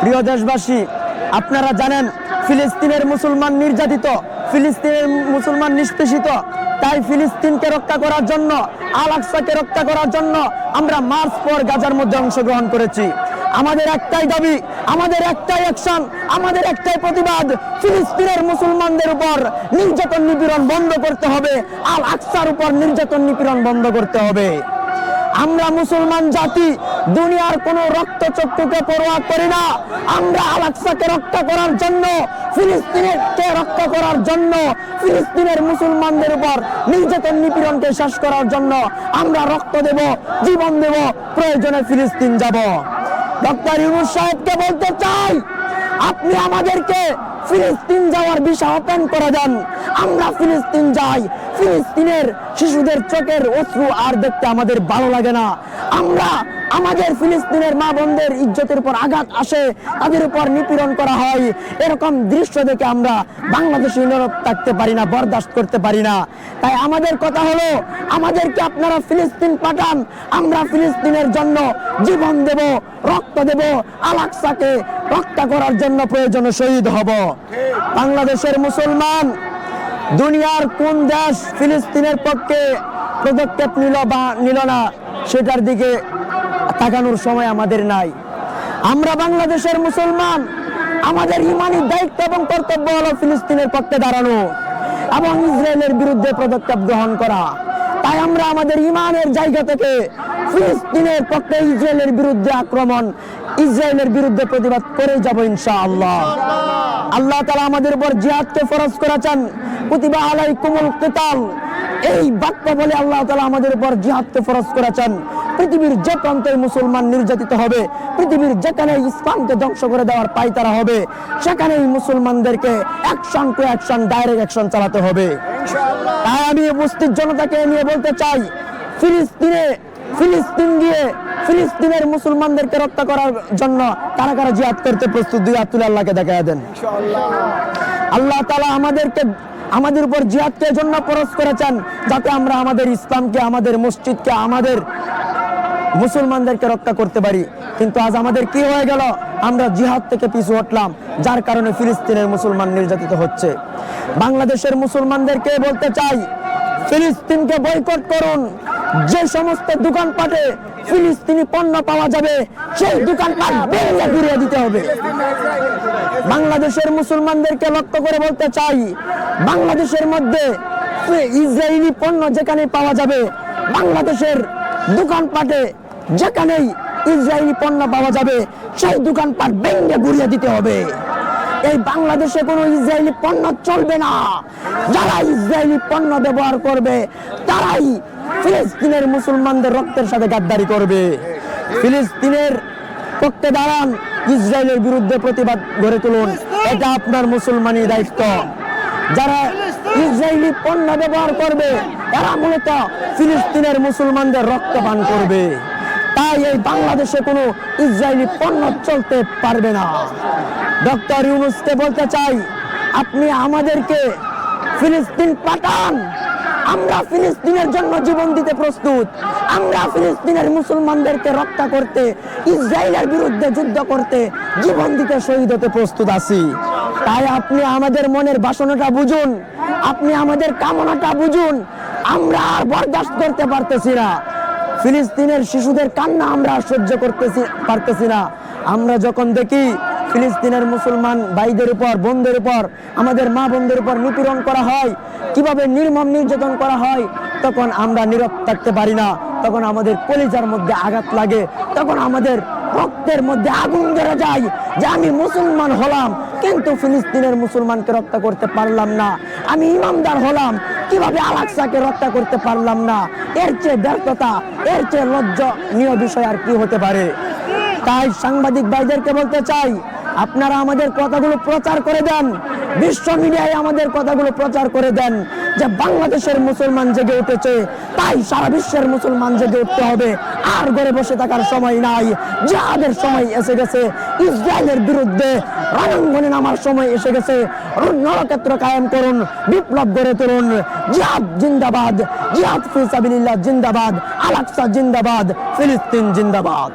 প্রিয় দেশবাসী, আপনারা জানেন ফিলিস্তিনের মুসলমান নির্যাতিত, ফিলিস্তিনের মুসলমান নিষ্পেষিত। তাই ফিলিস্তিনকে রক্ষা করার জন্য আল আকসাকে রক্ষা করার জন্য আমরা মার্চ পর গাজার মধ্যে অংশগ্রহণ করেছি। আমাদের একটাই দাবি, আমাদের একটাই অ্যাকশন আমাদের একটাই প্রতিবাদ, ফিলিস্তিনের মুসলমানদের উপর নির্যাতন নিপীড়ন বন্ধ করতে হবে আল আকসার উপর নির্যাতন নিপীড়ন বন্ধ করতে হবে। আমরা মুসলমান জাতি দুনিয়ার কোন রক্ত চক্ষুকে পরোয়া করি না। আমরা আলাক্সাকে রক্ষা করার জন্য, ফিলিস্তিনকে রক্ষা করার জন্য, ফিলিস্তিনের মুসলমানদের উপর নির্যাতন নিপীড়নকে শেষ করার জন্য আমরা রক্ত দেব, জীবন দেব, প্রয়োজনে ফিলিস্তিন যাব। ডক্টর ইউনুস সাহেবকে বলতে চাই, আপনি আমাদেরকে ফিলিস্তিন যাওয়ার বিষয় ওপেন করে দেন। আমরা ফিলিস্তিন যাই ফিলিস্তিনের শিশুদের চোখের অশ্রু আর দেখতে আমাদের ভালো লাগে না। আমরা আমাদের ফিলিস্তিনের মা বোনদের ইজ্জতের উপর আঘাত আসে, তাদের উপর নিপীড়ন করা হয়। এরকম দৃশ্য দেখে আমরা বাংলাদেশে নীরব থাকতে পারি না, বরদাস্ত করতে পারি না। তাই আমাদের কথা হলো, আমাদেরকে আপনারা ফিলিস্তিন পাঠান, আমরা ফিলিস্তিনের জন্য জীবন দেব, রক্ত দেব, আলাক্সাকে রক্ষা করার জন্য প্রয়োজনে শহীদ হব। বাংলাদেশের মুসলমান দুনিয়ার কোন দেশ ফিলিস্তিনের পক্ষে পদক্ষেপ নিল বা নিল না, সেটার দিকে তাকানোর সময় আমাদের নাই। আমরা বাংলাদেশের মুসলমান, আমাদের ইমানি দায়িত্ব এবং কর্তব্য হলো ফিলিস্তিনের পক্ষে দাঁড়ানো এবং ইসরায়েলের বিরুদ্ধে পদক্ষেপ গ্রহণ করা। তাই আমরা আমাদের ইমানের জায়গা থেকে ফিলিস্তিনের পক্ষে ইসরায়েলের বিরুদ্ধে আক্রমণ, ইসরায়েলের বিরুদ্ধে প্রতিবাদ করে যাব ইনশাআল্লাহ। আল্লাহ তালা আমাদের উপর জিহাদকে ফরজ করেছেন। কুতিবা আলাই কুমল কেতাল। এই বাক্য বলে আল্লাহ তালা আমাদের উপর জিহাদকে ফরজ করেছেন। পৃথিবীর যে প্রান্তে মুসলমান নির্যাতিত হবে, পৃথিবীর যেখানে ইসলামকে ধ্বংস করে দেওয়ার পাইতারা হবে, সেখানেই মুসলমানদেরকে action to action direct action চালাতে হবে। তাই আমি উপস্থিত জনতাকে নিয়ে বলতে চাই, ফিলিস্তিনে ফিলিস্তিন গিয়ে ফিলিস্তিনের মুসলমানদেরকে রক্ষা করার জন্য কারা কারা জিহাদ করতে প্রস্তুত, দুই তুলে আল্লাহকে দেখা দেন। আল্লাহ তালা আমাদেরকে, আমাদের উপর জিহাদকে জন্য পরশ করেছেন, যাতে আমরা আমাদের ইসলামকে, আমাদের মসজিদকে, আমাদের মুসলমানদেরকে রক্ষা করতে পারি। কিন্তু আজ আমাদের কি হয়ে গেল? আমরা জিহাদ থেকে পিছু হটলাম, যার কারণে ফিলিস্তিনের মুসলমান নির্যাতিত হচ্ছে। বাংলাদেশের মুসলমানদেরকে বলতে চাই ফিলিস্তিনকে বয়কট করুন। যে সমস্ত দোকানপাটে ফিলিস্তিনি পণ্য পাওয়া যাবে, সেই দোকানপাট ভেঙে ঘুরিয়ে দিতে হবে। বাংলাদেশের মুসলমানদেরকে লক্ষ্য করে বলতে চাই, বাংলাদেশের মধ্যে ইসরায়েলি পণ্য যেখানে পাওয়া যাবে, বাংলাদেশের দোকানপাটে যেখানেই ইসরায়েলি পণ্য পাওয়া যাবে, সেই দোকানপাট ভেঙে ঘুরিয়ে দিতে হবে। এই বাংলাদেশে কোনো ইসরায়েলি পণ্য চলবে না। যারা ইসরায়েলি পণ্য ব্যবহার করবে, তারাই ফিলিস্তিনের মুসলমানদের রক্তের সাথে গাদ্দারি করবে। ফিলিস্তিনের পক্ষে দাঁড়ান, ইসরায়েলের বিরুদ্ধে প্রতিবাদ গড়ে তুলুন। এটা আপনার মুসলমানি দায়িত্ব। যারা ইসরায়েলি পণ্য ব্যবহার করবে, তারা মূলত ফিলিস্তিনের মুসলমানদের রক্ত পান করবে। তাই এই বাংলাদেশে কোনো ইসরায়েলি পণ্য চলতে পারবে না। ডক্টর ইউনুসকে বলতে চাই, আপনি আমাদেরকে ফিলিস্তিন পাঠান। আমরা ফিলিস্তিনের জন্য জীবন দিতে প্রস্তুত। আমরা ফিলিস্তিনের মুসলমানদেরকে রক্ষা করতে, ইসরায়েলের বিরুদ্ধে যুদ্ধ করতে, জীবন দিতে শহীদ হতে প্রস্তুত আছি। তাই আপনি আমাদের মনের বাসনাটা বুঝুন, আপনি আমাদের কামনাটা বুঝুন, আমরা আর বরদাস্ত করতে পারতেছি না। ফিলিস্তিনের শিশুদের কান্না আমরা সহ্য করতেছি, পারতেছি না। আমরা যখন দেখি ফিলিস্তিনের মুসলমান ভাইদের উপর, বোনদের উপর, আমাদের মা বোনদের উপর নিপীড়ন করা হয়, কীভাবে নির্মম নির্যাতন করা হয়, তখন আমরা নীরব থাকতে পারি না। তখন আমাদের কলিজার মধ্যে আঘাত লাগে, তখন আমাদের রক্তের মধ্যে আগুন ধরে যায় যে আমি মুসলমান হলাম, কিন্তু ফিলিস্তিনের মুসলমানকে রক্ষা করতে পারলাম না। আমি ইমামদার হলাম, কীভাবে আলাক্সাকে রক্ষা করতে পারলাম না? এর চেয়ে ব্যর্থতা, এর চেয়ে লজ্জনীয় বিষয় আর কি হতে পারে? তাই সাংবাদিক ভাইদেরকে বলতে চাই আপনারা আমাদের কথাগুলো প্রচার করে দেন। বিশ্ব মিডিয়ায় আমাদের কথাগুলো প্রচার করে দেন যে বাংলাদেশের মুসলমান জেগে উঠেছে। তাই সারা বিশ্বের মুসলমান জেগে উঠতে হবে। আর ঘরে বসে থাকার সময় নাই। যাদের সময় এসে গেছে। ইসরায়েলের বিরুদ্ধে রণাঙ্গনে নামার সময় এসে গেছে। নরক্ষেত্র কায়েম করুন, বিপ্লব গড়ে তুলুন। জিহাদ জিন্দাবাদ, জিহাদ ফিসাবিল্লাহ জিন্দাবাদ আলাক্সা জিন্দাবাদ, ফিলিস্তিন জিন্দাবাদ।